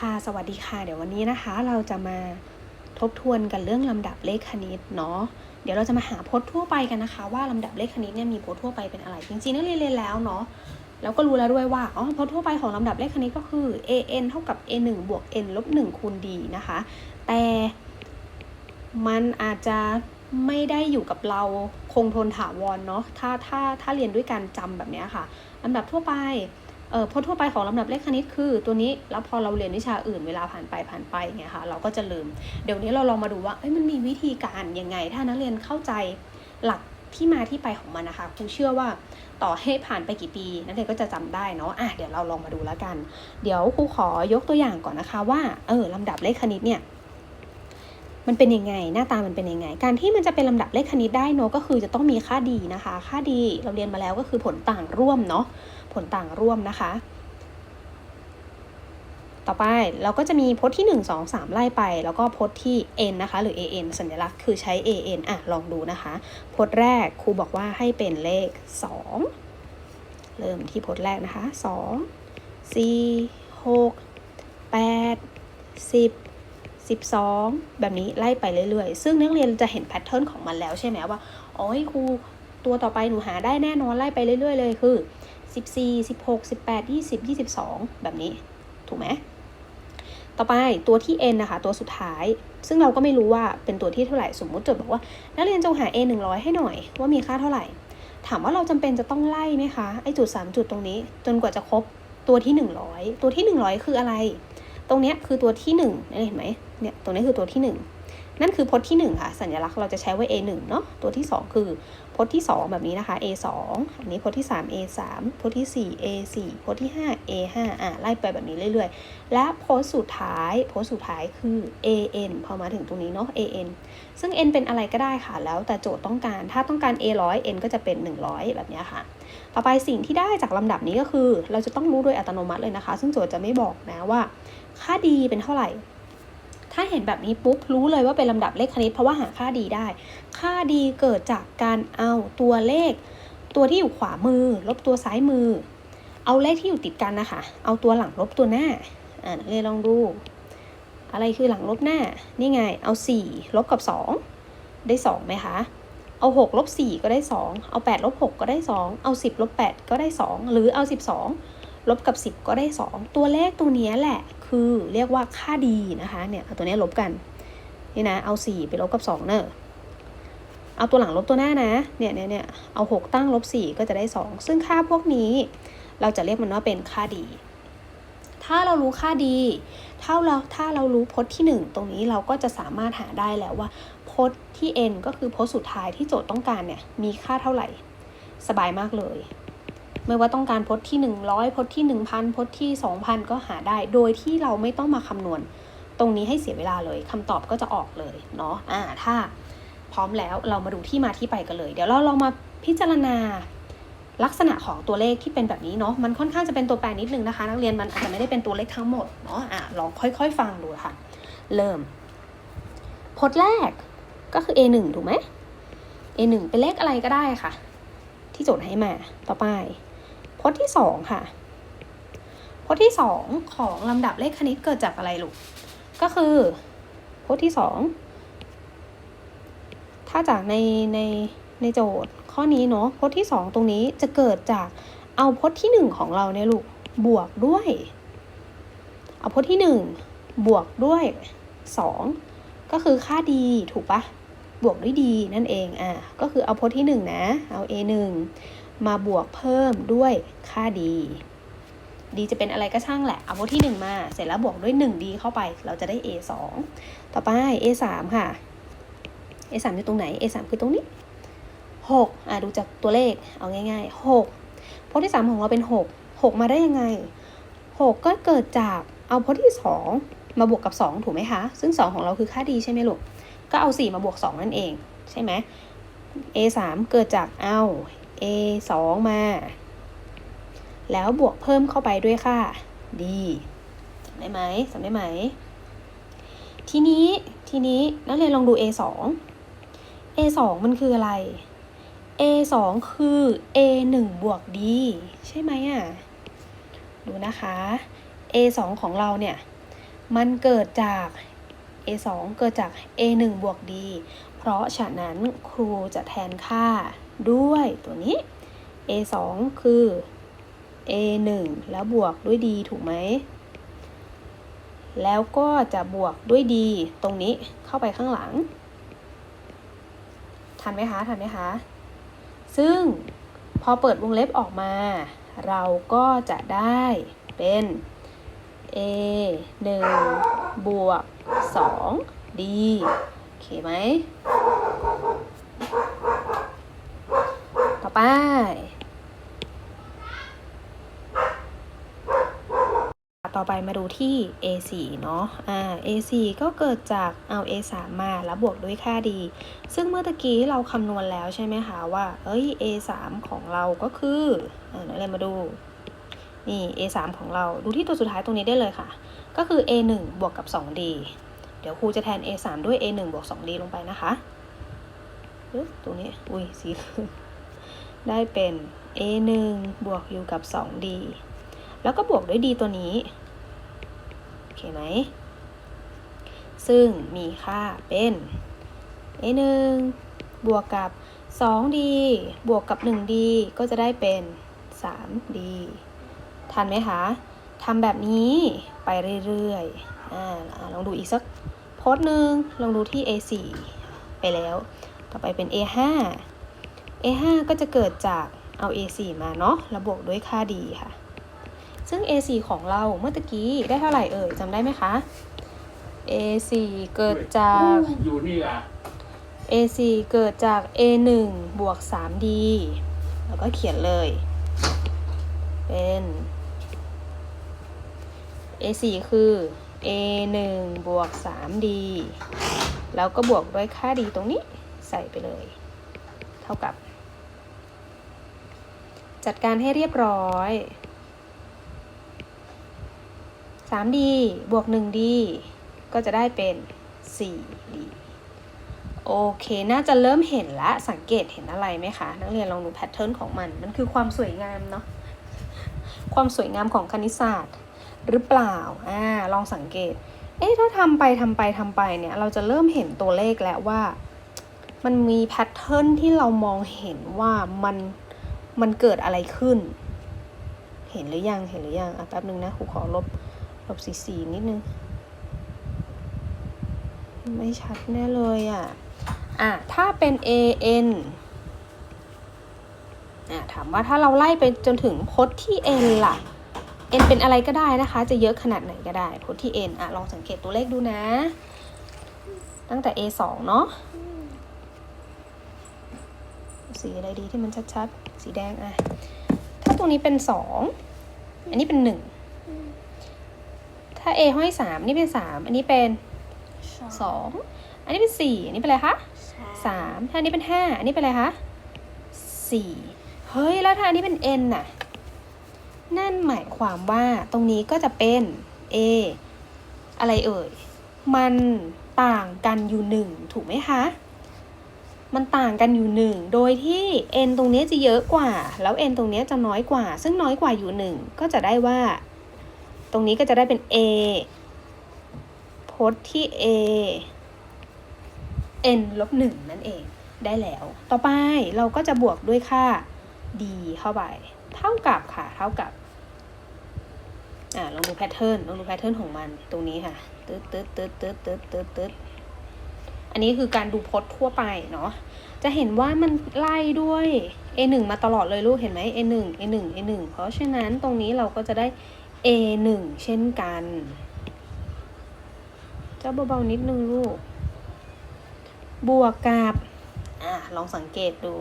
ค่ะสวัสดีค่ะ เดี๋ยววันนี้นะคะ เราจะมาทบทวนกันเรื่องลำดับเลขคณิตเนาะเดี๋ยวเราจะมาหาพจน์ทั่วไปกันนะคะ ว่าลำดับเลขคณิตเนี่ยมีพจน์ทั่วไปเป็นอะไร จริงๆนักเรียนเรียนแล้วเนาะแล้วก็รู้แล้วด้วยว่าอ๋อพจน์ทั่วไปของลำดับเลขคณิตก็คือ an เท่ากับ a 1บวก n ลบ1คูณ d นะคะ แต่มันอาจจะไม่ได้อยู่กับเราคงทนถาวรเนาะถ้าถ้าถ้าเรียนด้วยการจำแบบนี้ค่ะลำดับทั่วไป พจน์ทั่วไปของลำดับเลขคณิตคือตัวนี้แล้วพอเราเรียนวิชาอื่นเวลาผ่านไปผ่านไปเงี้ยค่ะเราก็จะลืม เดี๋ยวนี้เราลองมาดูว่าเอ้ยมันมีวิธีการยังไง ถ้านักเรียนเข้าใจหลักที่มาที่ไปของมันนะคะครูเชื่อว่าต่อให้ผ่านไปกี่ปี นักเรียนก็จะจำได้เนาะอะเดี๋ยวเราลองมาดูแล้วกัน เดี๋ยวครูขอยกตัวอย่างก่อนนะคะว่าเออลำดับเลขคณิตเนี่ย มันเป็นยังไง หน้าตามันเป็นยังไง การที่มันจะเป็นลำดับเลขคณิตได้เนาะก็คือจะต้องมีค่าดีนะคะ ค่าดีเราเรียนมาแล้วก็คือผลต่างร่วมเนาะผลต่างร่วมนะคะ ต่อไปเราก็จะมีพจน์ที่ 1 2 3 ไล่ไป แล้วก็พจน์ที่ n นะคะ หรือ an สัญลักษณ์คือใช้ an อะลองดูนะคะ พจน์แรกครูบอกว่าให้เป็นเลข 2 เริ่มที่พจน์แรกนะคะ 2 4 6 8 10 12 แบบนี้ไล่ไปเรื่อยๆ ซึ่งนักเรียนจะเห็นแพทเทิร์นของมันแล้วใช่ไหมว่าอ๋อครูตัวต่อไปหนูหาได้แน่นอนไล่ไปเรื่อย ๆ เลยคือ 14 16 18 20 22 แบบนี้ถูกไหมต่อไปตัวที่ n นะคะ ตัวสุดท้าย ซึ่งเราก็ไม่รู้ว่าเป็นตัวที่เท่าไหร่สมมุติจทย์บอกว่า นักเรียนจงหา a 100 ให้หน่อย ว่ามีค่าเท่าไหร่ ถามว่าเราจำเป็นจะต้องไล่ไหมคะไอจุด 3 จุดตรงนี้ จนกว่าจะครบตัวที่ 100 ตัวที่ 100 คืออะไร ตรงเนี้ยคือตัวที่1นี่เห็นไหม เนี่ยตรงนี้คือตัวที่ 1 นั่นคือพจน์ที่ 1 ค่ะ สัญลักษณ์เราจะใช้ไว้ a 1 เนาะตัวที่ 2 คือพจน์ที่ 2 แบบนี้นะคะ a 2 อันนี้พจน์ที่ 3 a 3 พจน์ที่ 4 a 4 พจน์ที่ 5 a 5 อะไล่ไปแบบนี้เรื่อยๆ และพจน์สุดท้ายพจน์สุดท้ายคือ an พอมาถึงตรงนี้เนาะ an ซึ่ง n เป็นอะไรก็ได้ค่ะ แล้วแต่โจทย์ต้องการถ้าต้องการ a 100 n ก็จะเป็น 100 แบบนี้ค่ะต่อไปสิ่งที่ได้จากลำดับนี้ก็คือ เราจะต้องรู้โดยอัตโนมัติเลยนะคะ ซึ่งโจทย์จะไม่บอกนะว่า ค่าดีเป็นเท่าไหร่ ถ้าเห็นแบบนี้ปุ๊บรู้เลยว่าเป็นลำดับเลขคณิตเพราะว่าหาค่าดีได้ ค่าดีเกิดจากการเอาตัวเลข ตัวที่อยู่ขวามือ ลบตัวซ้ายมือ เอาเลขที่อยู่ติดกันนะคะ เอาตัวหลังลบตัวหน้าอ่านักเรียนลองดู อะไรคือหลังลบหน้า นี่ไง เอา 4 ลบกับ 2 ได้2ไหมคะเอา6ลบ4ก็ได้ 2 เอา8ลบ6ก็ได้ 2 เอา 10ลบ8ก็ได้ 2 หรือเอา 12 ลบกับ 10 ก็ได้ 2 ตัวเลขตัวนี้แหละคือเรียกว่าค่าดีนะคะเนี่ยเอาตัวนี้ลบกันนี่นะเอา 4 ไปลบกับ 2 เนอะเอาตัวหลังลบตัวหน้านะเนี่ยเนี่ยเนี่ยเอา 6 ตั้งลบ 4 ก็จะได้ 2 ซึ่งค่าพวกนี้เราจะเรียกมันว่าเป็นค่าดี ถ้าเรารู้ค่าดีถ้าเราถ้าเรารู้พจน์ที่ 1 ตรงนี้เราก็จะสามารถหาได้แล้วว่าพจน์ที่ n ก็คือพจน์สุดท้ายที่โจทย์ต้องการเนี่ยมีค่าเท่าไหร่ สบายมากเลย ไม่ว่าต้องการพจน์ที่ 100พจน์ที่ 1,000พจน์ที่ 2,000 ก็หาได้ โดยที่เราไม่ต้องมาคำนวณ ตรงนี้ให้เสียเวลาเลยคำตอบก็จะออกเลยเนาะอ่าถ้าพร้อมแล้วเรามาดูที่มาที่ไปกันเลย เดี๋ยวเราลองมาพิจารณาลักษณะของตัวเลขที่เป็นแบบนี้เนาะมันค่อนข้างจะเป็นตัวแปรนิดนึงนะคะ นักเรียนมันอาจจะไม่ได้เป็นตัวเลขทั้งหมดเนาะอะลองค่อยๆ ฟังดูค่ะ เริ่มพจน์แรกก็คือ a 1 ถูกไหม a 1 เป็นเลขอะไรก็ได้ค่ะ ที่โจทย์ให้มาต่อไป พจน์ที่สองค่ะ พจน์ที่สองของลำดับเลขคณิตเกิดจากอะไรลูก ก็คือพจน์ที่สองถ้าจากในในในโจทย์ข้อนี้เนาะพจน์ที่2ตรงนี้จะเกิดจากเอาพจน์ที่1ของเราเนี่ยลูกบวกด้วย เอาพจน์ที่1บวกด้วย2ก็คือค่าดีถูกปะบวกด้วยดีนั่นเองอะก็คือเอาพจน์ที่1นะเอา a 1 มาบวกเพิ่มด้วยค่าดีดีจะเป็นอะไรก็ช่างแหละ เอาพจน์ที่ 1 มา เสร็จแล้วบวกด้วย1ดีเข้าไป เราจะได้ a 2ต่อไป a 3ค่ะ a 3อยู่ตรงไหน a 3คือตรงนี้ 6 อะดูจากตัวเลข เอาง่าย ๆ 6พจน์ที่ 3 ของเราเป็น 6 6 มาได้ยังไง 6 ก็เกิดจากเอาพจน์ที่ 2 มาบวกกับ 2 ถูกไหมคะ ซึ่ง 2 ของเราคือค่าดีใช่ไหมลูก ก็เอา 4 มาบวก 2 นั่นเอง ใช่ไหม a 3เกิดจากเอา a 2มา แล้วบวกเพิ่มเข้าไปด้วยค่ะดีจำได้ไหมจำได้ไหม ทีนี้ ทีนี้นักเรียนลองดู a 2 a 2มันคืออะไร a 2คือ a 1บวก d ใช่ไหมอะ ดูนะคะ a 2ของเราเนี่ย มันเกิดจาก a 2เกิดจาก a 1บวก d เพราะฉะนั้นครูจะแทนค่า ด้วยตัวนี้ a 2คือ a 1แล้วบวกด้วย d ถูกไหม แล้วก็จะบวกด้วย d ตรงนี้เข้าไปข้างหลัง ทันไหมคะ ทันไหมคะ ซึ่งพอเปิดวงเล็บออกมา เราก็จะได้เป็น a 1บวก 2 d โอเคไหม ต่อ ไป ต่อไปมาดูที่ a4 เนาะอ่า a4 ก็เกิดจากเอา a3 มาแล้วบวกด้วยค่า d ซึ่งเมื่อตะกี้เราคำนวณแล้วใช่ไหมคะว่า เอ้ย a3 ของเราก็คืออ่าเรามาดูนี่ a3 ของเราดูที่ตัวสุดท้ายตรงนี้ได้เลยค่ะ ก็คือ a1 บวกกับ 2d เดี๋ยวครูจะแทน a3 ด้วย a1 บวก 2d ลงไปนะคะ ตรงนี้ อุ้ยสี ได้เป็น a1 บวกอยู่กับ 2d แล้วก็บวกด้วย d ตัวนี้ โอเคไหม ซึ่งมีค่าเป็น a1 บวกกับ 2d บวกกับ 1d ก็จะได้เป็น 3d ทันไหมคะทำแบบนี้ไปเรื่อยๆ อ่า ลองดูอีกสักโพสหนึ่งลองดูที่ a4 ไปแล้ว ต่อไปเป็น a5 a5 ก็จะเกิดจากเอา a4 มาเนาะแล้วบวกด้วยค่า d ค่ะ ซึ่ง a4 ของเราเมื่อตะกี้ได้เท่าไหร่เอ่ยจำได้ไหมคะ a4 เกิดจาก อยู่นี่อะ a4 เกิดจาก a1 บวก 3d แล้วก็เขียนเลย เป็น a4 คือ a1 บวก 3d แล้วก็บวกด้วยค่า d ตรงนี้ใส่ไปเลย เท่ากับ จัดการให้เรียบร้อย 3d บวก 1d ก็จะได้เป็น 4d โอเค น่าจะเริ่มเห็นละ สังเกตเห็นอะไรไหมคะ นักเรียนลองดูแพทเทิร์นของมัน มันคือความสวยงามเนาะ ความสวยงามของคณิตศาสตร์ หรือเปล่า อ่า ลองสังเกต เอ๊ะ ถ้าทำไปทำไปทำไปเนี่ย เราจะเริ่มเห็นตัวเลขแล้วว่า มันมีแพทเทิร์นที่เรามองเห็นว่ามัน มันเกิดอะไรขึ้น เห็นหรือยัง เห็นหรือยัง อะแป๊บนึงนะครูขอลบ ลบสีสีนิดนึง ไม่ชัดแน่เลยอะ อะ ถ้าเป็น a n อะ ถามว่าถ้าเราไล่ไปจนถึงพจน์ที่ n ล่ะ n เป็นอะไรก็ได้นะคะ จะเยอะขนาดไหนก็ได้ พจน์ที่ n อะ ลองสังเกตตัวเลขดูนะ ตั้งแต่ a 2เนาะสีอะไรดีที่มันชัดๆ สีแดงอะ ถ้าตรงนี้เป็น2อันนี้เป็น1ถ้า a ห้อย3นี่เป็น3อันนี้เป็น2อันนี้เป็น4อันนี้เป็นอะไรคะสามถ้าอันนี้เป็นห้าอันนี้เป็นอะไรคะสี่เฮ้ย แล้วถ้าอันนี้เป็น n น่ะ นั่นหมายความว่าตรงนี้ก็จะเป็น a อะไรเอ่ย มันต่างกันอยู่หนึ่งถูกไหมคะ มันต่างกันอยู่หนึ่งโดยที่ n ตรงนี้จะเยอะกว่า แล้ว n ตรงนี้จะน้อยกว่า ซึ่งน้อยกว่าอยู่หนึ่งก็จะได้ว่า ตรงนี้ก็จะได้เป็น a พจน์ที่ a n ลบหนึ่งนั่นเองได้แล้ว ต่อไปเราก็จะบวกด้วยค่า d เข้าไป เท่ากับค่ะ เท่ากับ อ่าลองดูแพทเทิร์น ลองดูแพทเทิร์นของมัน ตรงนี้ค่ะ ตึ๊ดตึ๊ดตึ๊ดตึ๊ดตึ๊ดตึ๊ดตึ๊ด อันนี้คือการดูพจน์ทั่วไปเนาะ จะเห็นว่ามันไล่ด้วย a 1 มาตลอดเลยลูกเห็นไหม a 1 a 1 a 1 เพราะฉะนั้นตรงนี้เราก็จะได้ a 1 เช่นกันเจ้าเบาๆนิดนึงลูก บวกกับอะลองสังเกตดู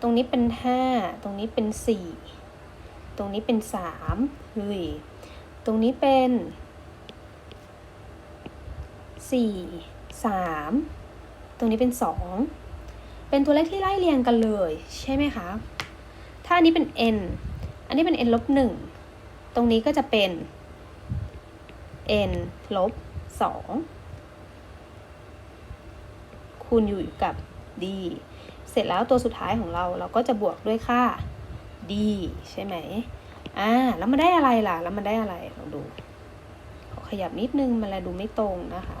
ตรงนี้เป็นห้าตรงนี้เป็นสี่ตรงนี้เป็นสามเฮ้ยตรงนี้เป็นสี่ สามตรงนี้เป็นสองเป็นตัวเลขที่ไล่เรียงกันเลย ใช่ไหมคะ ถ้าอันนี้เป็น n อันนี้เป็น n ลบหนึ่งตรงนี้ก็จะเป็น n ลบสองคูณอยู่กับ d เสร็จแล้วตัวสุดท้ายของเราเราก็จะบวกด้วยค่า d ใช่ไหมอ่าแล้วมันได้อะไรล่ะ แล้วมันได้อะไรลองดูขอขยับนิดนึงมันเลยดูไม่ตรงนะคะ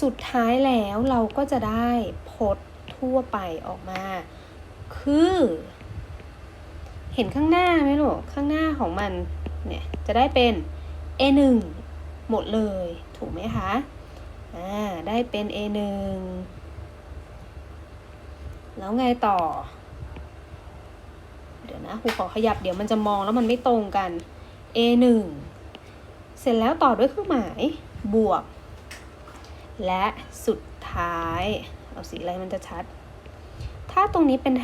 สุดท้ายแล้วเราก็จะได้พจน์ทั่วไปออกมา คือ เห็นข้างหน้าไหมลูกข้างหน้าของมันเนี่ยจะได้เป็น A1 หมดเลย ถูกไหมคะอ่าได้เป็น A1 แล้วไงต่อ เดี๋ยวนะครูขอขยับเดี๋ยวมันจะมองแล้วมันไม่ตรงกัน A1 เสร็จแล้วต่อด้วยเครื่องหมายบวก และสุดท้าย เอาสีอะไรมันจะชัด ถ้าตรงนี้เป็น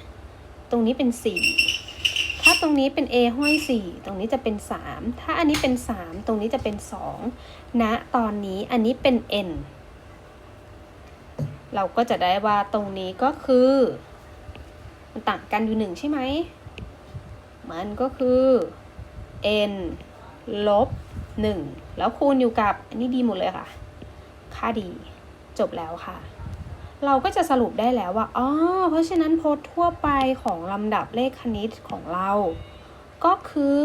5 ตรงนี้เป็น 4 ถ้าตรงนี้เป็น A ห้อย 4 ตรงนี้จะเป็น 3 ถ้าอันนี้เป็น 3 ตรงนี้จะเป็น 2ณตอนนี้อันนี้เป็น N เราก็จะได้ว่าตรงนี้ก็คือ มันต่างกันอยู่หนึ่งใช่ไหม มันก็คือ n ลบ1แล้วคูณอยู่กับ อันนี้ดีหมดเลยค่ะ ค่าดี จบแล้วค่ะ เราก็จะสรุปได้แล้วว่าอ๋อเพราะฉะนั้นพจน์ทั่วไปของลำดับเลขคณิตของเรา ก็คือ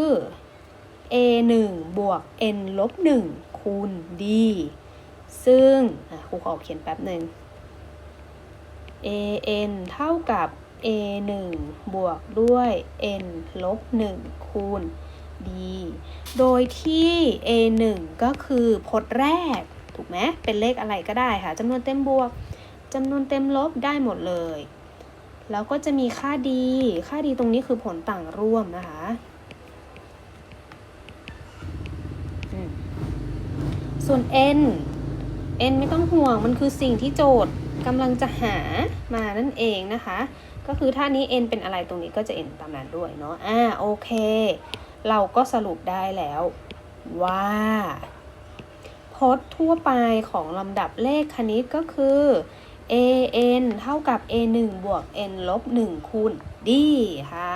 a 1บวก n ลบ1คูณ d ซึ่งครูขอเขียนแป๊บหนึ่ง a n เท่ากับ a 1บวกด้วย n ลบ1คูณ d โดยที่ a 1ก็คือพจน์แรก ถูกไหมเป็นเลขอะไรก็ได้ค่ะจำนวนเต็มบวกจำนวนเต็มลบได้หมดเลย แล้วก็จะมีค่าดี ค่าดีตรงนี้คือผลต่างร่วมนะคะส่วน n n ไม่ต้องห่วงมันคือสิ่งที่โจทย์กำลังจะหามานั่นเองนะคะ ก็คือถ้านี้ n เป็นอะไรตรงนี้ก็จะ n ตามนั้นด้วยเนาะอ่าโอเค เราก็สรุปได้แล้วว่า พจน์ทั่วไปของลำดับเลขคณิตก็คือ a n เท่ากับ a 1บวก n ลบ1คูณ d ค่ะ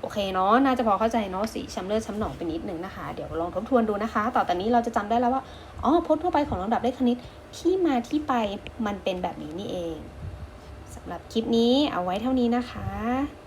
โอเคเนาะ น่าจะพอเข้าใจเนาะ สีช้ำเลือดช้ำหนองไปนิดนึงนะคะ เดี๋ยวลองทบทวนดูนะคะ ต่อจากนี้เราจะจำได้แล้วว่า อ๋อพจน์ทั่วไปของลำดับเลขคณิต ที่มาที่ไปมันเป็นแบบนี้นี่เองสำหรับคลิปนี้เอาไว้เท่านี้นะคะ